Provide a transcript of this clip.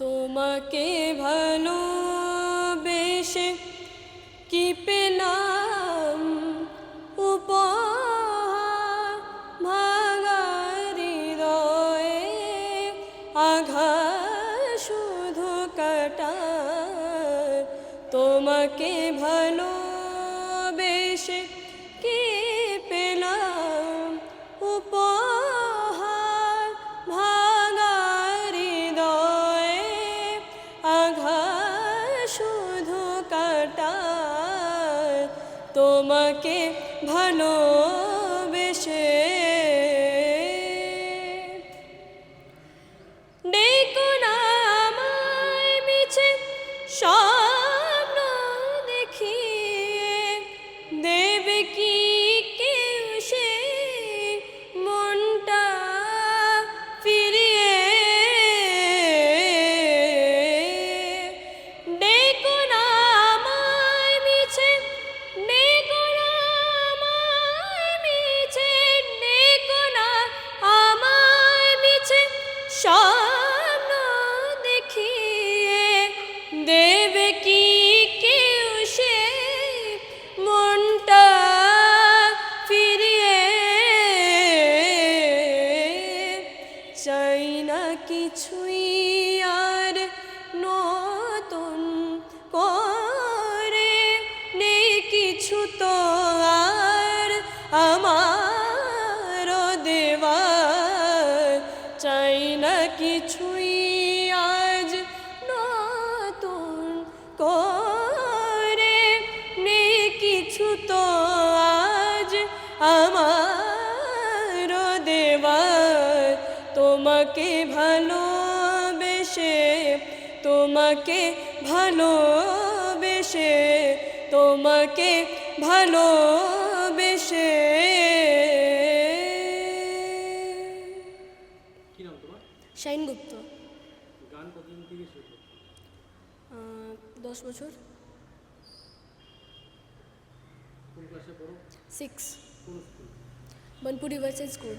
তোমাকে ভালো বেশে কি পেলাম? আঘাত শুধু তোমাকে ভালোবেসে কি পেলাম? তোমাকে ভালোবেসে স্বপ্ন দেখিয়ে দেবে কি কেউ সে মনটা ফিরিয়ে? চাই না কিছুই তো আজ আমার দেওয়ার। তোমাকে ভালোবেসে তোমাকে ভালোবেসে তোমাকে ভালোবেসে। কি শাইন গুপ্ত। গান কতদিন থেকে দশ বছর। কোন ক্লাসে পড়ো সিক্স কোন স্কুল বনপুর রিভার্সাইড স্কুল